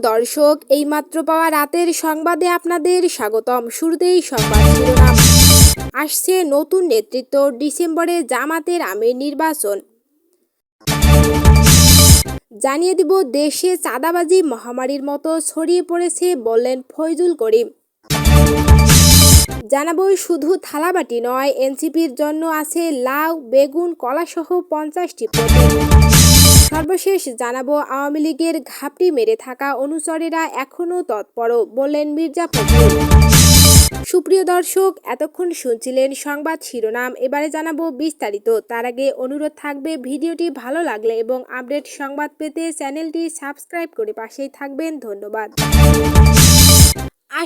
দর্শক, এইমাত্র পাওয়া রাতের সংবাদে আপনাদের স্বাগতম। শুরুতেই সংবাদ শিরোনাম। আসছে নতুন নেতৃত্ব, ডিসেম্বরে জামাতের আমির নির্বাচন। জানিয়ে দিব, দেশে চাঁদাবাজি মহামারীর মতো ছড়িয়ে পড়েছে বললেন ফয়জুল করিম। জানাব শুধু থালাবাটি নয়, এনসিপির জন্য আছে লাউ, বেগুন, কলাসহ পঞ্চাশটি প্রতীক সর্বশেষ জানাব আওয়ামী লীগের ঘাপটি মেরে থাকা অনুচরেরা এখনও তৎপর, বললেন মির্জা ফখরুল। সুপ্রিয় দর্শক, এতক্ষণ শুনছিলেন সংবাদ শিরোনাম। এবারে জানাব বিস্তারিত। তার আগে অনুরোধ থাকবে, ভিডিওটি ভালো লাগলে এবং আপডেট সংবাদ পেতে চ্যানেলটি সাবস্ক্রাইব করে পাশেই থাকবেন। ধন্যবাদ।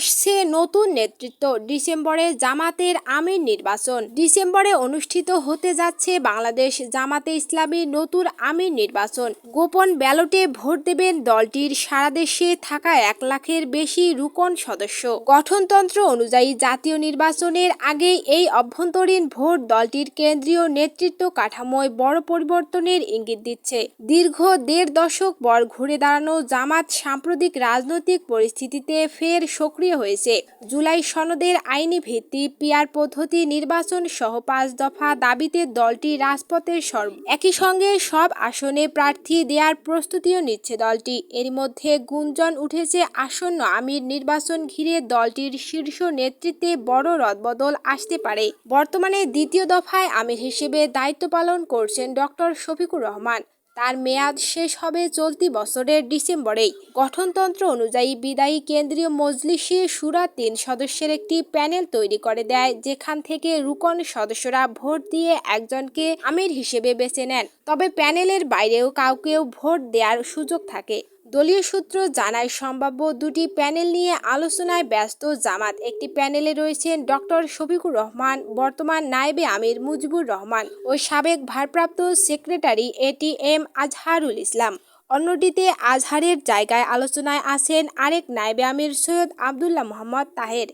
আসছে নতুন নেতৃত্ব। ডিসেম্বরে জামাতের আমির নির্বাচন। ডিসেম্বরে অনুষ্ঠিত হতে যাচ্ছে বাংলাদেশ জামাতে ইসলামী নতুন আমির নির্বাচন। গোপন ব্যালটে ভোট দেবেন দলটির সারা দেশে থাকা এক লাখের বেশি রুকন সদস্য। গঠনতন্ত্র অনুযায়ী জাতীয় নির্বাচনের আগে এই অভ্যন্তরীণ ভোট দলটির কেন্দ্রীয় নেতৃত্ব কাঠামোয় বড় পরিবর্তনের ইঙ্গিত দিচ্ছে। দীর্ঘ দেড় দশক পর ঘুরে দাঁড়ানো জামাত সাম্প্রতিক রাজনৈতিক পরিস্থিতিতে ফের সক্রিয় হয়েছে। জুলাই সনদের আইনি ভিত্তি পিয়ার পদ্ধতি নির্বাচন সহ পাঁচ দফা দাবিতে দলটি রাজপথের সর্ব একই সঙ্গে সব আসনে প্রার্থী দেওয়ার প্রস্তুতিও নিচ্ছে দলটি। এর মধ্যে গুঞ্জন উঠেছে আসন্ন আমির নির্বাচন ঘিরে দলটির শীর্ষ নেতৃত্বে বড় রদবদল আসতে পারে। বর্তমানে দ্বিতীয় দফায় আমির হিসেবে দায়িত্ব পালন করছেন ডক্টর শফিকুর রহমান। তার মেয়াদ শেষ হবে চলতি বছরের ডিসেম্বরেই। গঠনতন্ত্র অনুযায়ী বিদায়ী কেন্দ্রীয় মজলিসে সুরা তিন সদস্যের একটি প্যানেল তৈরি করে দেয়, যেখান থেকে রুকন সদস্যরা ভোট দিয়ে একজনকে আমির হিসেবে বেছে নেন। তবে প্যানেলের বাইরেও কাউকেও ভোট দেওয়ার সুযোগ থাকে। দলীয় সূত্র জানায়, সম্ভাব্য দুটি প্যানেল নিয়ে আলোচনায় ব্যস্ত জামাত। একটি প্যানেলে রয়েছেন ডক্টর শফিকুর রহমান, বর্তমান নায়েবে আমির মুজিবুর রহমান ও সাবেক ভারপ্রাপ্ত সেক্রেটারি এটিএম আজহারুল ইসলাম। অন্যটিতে আজহারের জায়গায় আলোচনায় আছেন আরেক নায়েবে আমির সৈয়দ আবদুল্লাহ মোহাম্মদ তাহের।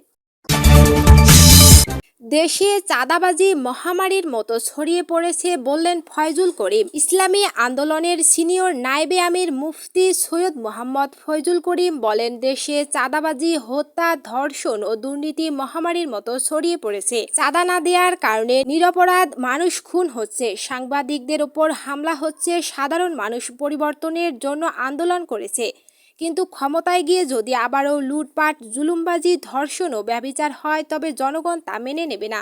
দেশে চাঁদাবাজি মহামারীর মতো ছড়িয়ে পড়েছে বললেন ফয়জুল করিম। ইসলামী আন্দোলনের সিনিয়র নাইবে আমির মুফতি সৈয়দ মোহাম্মদ ফয়জুল করিম বলেন, দেশে চাঁদাবাজি, হত্যা, ধর্ষণ ও দুর্নীতি মহামারীর মতো ছড়িয়ে পড়েছে। চাঁদা না দেওয়ার কারণে নিরপরাধ মানুষ খুন হচ্ছে। সাংবাদিকদের ওপর হামলা হচ্ছে সাধারণ মানুষ পরিবর্তনের জন্য আন্দোলন করেছে। কিন্তু ক্ষমতায় গিয়ে যদি আবারও লুটপাট, জুলুমবাজি, ধর্ষণ ও ব্যবিচার হয়, তবে জনগণ তা মেনে নেবে না।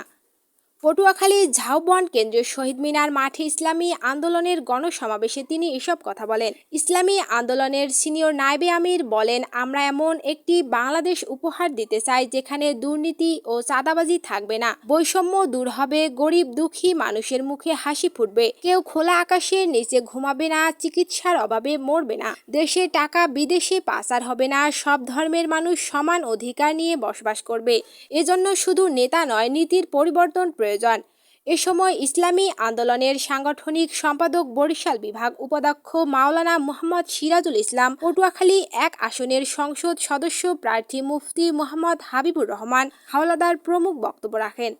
পটুয়াখালী ঝাউবন কেন্দ্রীয় শহীদ মিনার মাঠে ইসলামী আন্দোলনের গণসমাবেশে তিনি এসব কথা বলেন। ইসলামী আন্দোলনের সিনিয়র নাইবে আমির বলেন, আমরা এমন একটি বাংলাদেশ উপহার দিতে চাই যেখানে দুর্নীতি ও চাঁদাবাজি থাকবে না। বৈষম্য দূর হবে, গরিব দুঃখী মানুষের মুখে হাসি ফুটবে। কেউ খোলা আকাশের নিচে ঘুমাবে না, চিকিৎসার অভাবে মরবে না। দেশে টাকা বিদেশে পাচার হবে না, সব ধর্মের মানুষ সমান অধিকার নিয়ে বসবাস করবে। এজন্য শুধু নেতা নয়, নীতির পরিবর্তন প্রয়োজন। প্রয়োজন। এ সময় ইসলামী আন্দোলনের সাংগঠনিক সম্পাদক বরিশাল বিভাগ উপাধ্যক্ষ মাওলানা মোহাম্মদ সিরাজুল ইসলাম, পটুয়াখালী এক আসনের সংসদ সদস্য প্রার্থী মুফতি মোহাম্মদ হাবিবুর রহমান, হাওলাদার প্রমুখ বক্তব্য রাখেন।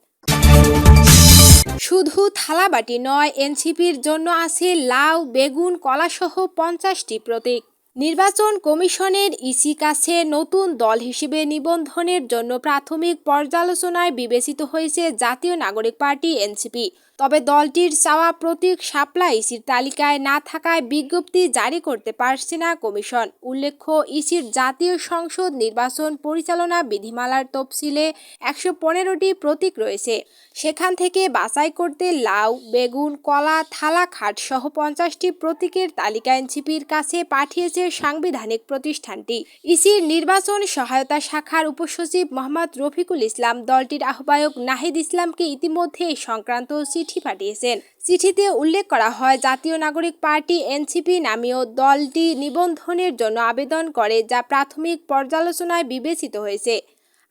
শুধু থালাবাটি নয়, এনসিপির জন্য আছে লাউ, বেগুন, কলাসহ পঞ্চাশটি প্রতীক। নির্বাচন কমিশনের ইসি কাছে নতুন দল হিসেবে নিবন্ধনের জন্য প্রাথমিক পর্যালোচনায় বিবেচিত হয়েছে জাতীয় নাগরিক পার্টি, এনসিপি। তবে দলটির চাওয়া প্রতীক শাপলা ইসির তালিকায় না থাকায় বিজ্ঞপ্তি জারি করতে পারছে না কমিশন। উল্লেখ্য, ইসির জাতীয় সংসদ নির্বাচন পরিচালনা বিধিমালার তফসিলে একশো পনেরোটি প্রতীক রয়েছে। সেখান থেকে বাছাই করতে লাউ, বেগুন, কলা, থালা, খাট সহ পঞ্চাশটি প্রতীকের তালিকা এনসিপির কাছে পাঠিয়েছে সাংবিধানিক প্রতিষ্ঠানটি। ইসির নির্বাচন সহায়তা শাখার উপসচিব মোহাম্মদ রফিকুল ইসলাম, দলটির আহ্বায়ক নাহিদ ইসলামকে ইতিমধ্যে সংক্রান্ত চিঠি পাঠিয়েছেন। চিঠিতে উল্লেখ করা হয়, জাতীয় নাগরিক পার্টি এনসিপি নামীয় দলটি নিবন্ধনের জন্য আবেদন করে, যা প্রাথমিক পর্যালোচনায় বিবেচিত হয়েছে।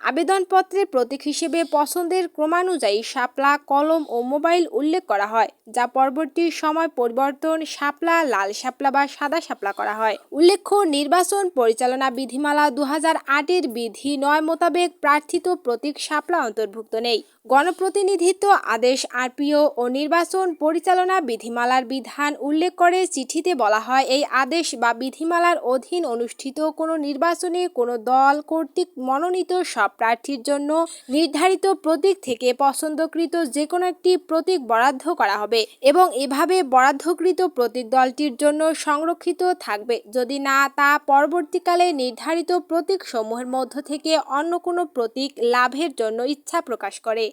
আবেদনপত্রে প্রতীক হিসেবে পছন্দের ক্রমানুযায়ী শাপলা, কলম ও মোবাইল উল্লেখ করা হয়, যা পরবর্তী সময় পরিবর্তন শাপলা, লাল শাপলা বা সাদা শাপলা করা হয়। উল্লেখ্য, নির্বাচন পরিচালনা বিধিমালা দু আটের বিধি নয় মোতাবেক প্রার্থিত প্রতীক শাপলা অন্তর্ভুক্ত নেই। গণপ্রতিনিধিত্ব আদেশ আরপিও ও নির্বাচন পরিচালনা বিধিমালার বিধান উল্লেখ করে চিঠিতে বলা হয়, এই আদেশ বা বিধিমালার অধীন অনুষ্ঠিত কোনো নির্বাচনে কোনো দল কর্তৃক মনোনীত সব প্রার্থীর জন্য নির্ধারিত প্রতীক থেকে পছন্দকৃত যে কোনো একটি প্রতীক বরাদ্দ করা হবে এবং এভাবে বরাদ্দকৃত প্রতীক দলটির জন্য সংরক্ষিত থাকবে। যদি না, তা পরবর্তীকালে নির্ধারিত প্রতীক সমূহের মধ্য থেকে অন্য কোনো প্রতীক লাভের জন্য ইচ্ছা প্রকাশ করে।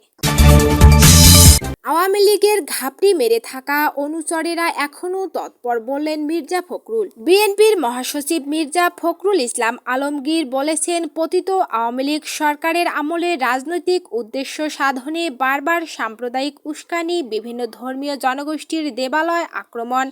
আওয়ামী লীগের ঘাপটি মেরে থাকা অনুচরেরা এখনও তৎপর বললেন মির্জা ফখরুল। বিএনপির মহাসচিব মির্জা ফখরুল ইসলাম আলমগীর বলেছেন, পতিত আওয়ামী লীগ সরকারের আমলে রাজনৈতিক উদ্দেশ্য সাধনে বারবার সাম্প্রদায়িক উস্কানি, বিভিন্ন ধর্মীয় জনগোষ্ঠীর দেবালয় আক্রমণ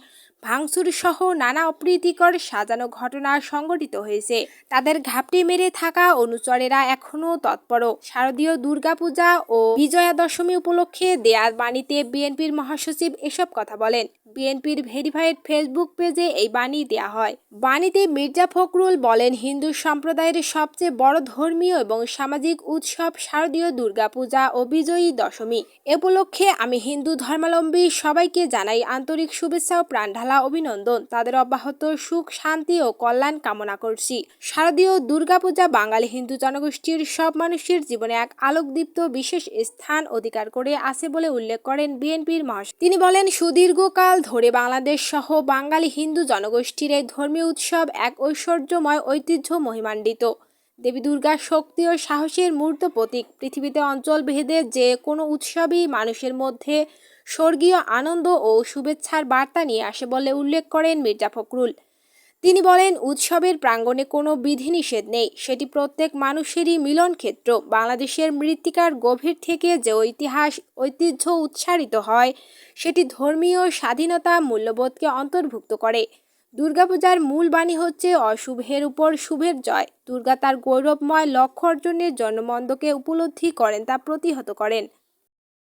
ভাঙচুর সহ নানা অপ্রীতিকর সাজানো ঘটনা সংঘটিত হয়েছে। তাদের ঘাপটি মেরে থাকা অনুচরেরা এখনও তৎপর। শারদীয় দুর্গাপূজা ও বিজয়া দশমী উপলক্ষে দেয়ার বাণীতে বিএনপির মহাসচিব এসব কথা বলেন। বিএনপির ভেরিফাইড ফেসবুক পেজে এই বাণী দেয়া হয়। বাণীতে মির্জা ফখরুল বলেন, হিন্দু সম্প্রদায়ের সবচেয়ে বড় ধর্মীয় এবং সামাজিক উৎসব শারদীয় দুর্গাপূজা ও বিজয়ী দশমী। এ উপলক্ষে আমি হিন্দু ধর্মাবলম্বী সবাইকে জানাই আন্তরিক শুভেচ্ছা ও প্রাণঢালা অভিনন্দন। তাদের অব্যাহত সুখ, শান্তি ও কল্যাণ কামনা করছি। শারদীয় দুর্গাপূজা বাঙালি হিন্দু জনগোষ্ঠীর সব মানুষের জীবনে এক আলোকদীপ্ত বিশেষ স্থান অধিকার করে আছে বলে উল্লেখ করেন বিএনপির মহাসচিব তিনি বলেন, সুদীর্ঘকাল ধরে বাংলাদেশ সহ বাঙালি হিন্দু জনগোষ্ঠীর এই ধর্মীয় উৎসব এক ঐশ্বর্যময়, ঐতিহ্য মহিমান্বিত। দেবী দুর্গার শক্তি ও সাহসের মূর্ত প্রতীক। পৃথিবীতে অঞ্চল ভেদে যে কোনো উৎসবই মানুষের মধ্যে স্বর্গীয় আনন্দ ও শুভেচ্ছার বার্তা নিয়ে আসে বলে উল্লেখ করেন মির্জা ফখরুল। তিনি বলেন, উৎসবের প্রাঙ্গণে কোনো বিধিনিষেধ নেই। সেটি প্রত্যেক মানুষেরই মিলন ক্ষেত্র বাংলাদেশের মৃত্তিকার গভীর থেকে যে ইতিহাস, ঐতিহ্য উচ্চারিত হয়, সেটি ধর্মীয় স্বাধীনতা মূল্যবোধকে অন্তর্ভুক্ত করে। দুর্গাপূজার মূল বাণী হচ্ছে অশুভের উপর শুভের জয়। দুর্গা তার গৌরবময় লক্ষ্য অর্জনের জন্য মন্দকে উপলব্ধি করেন তা প্রতিহত করেন।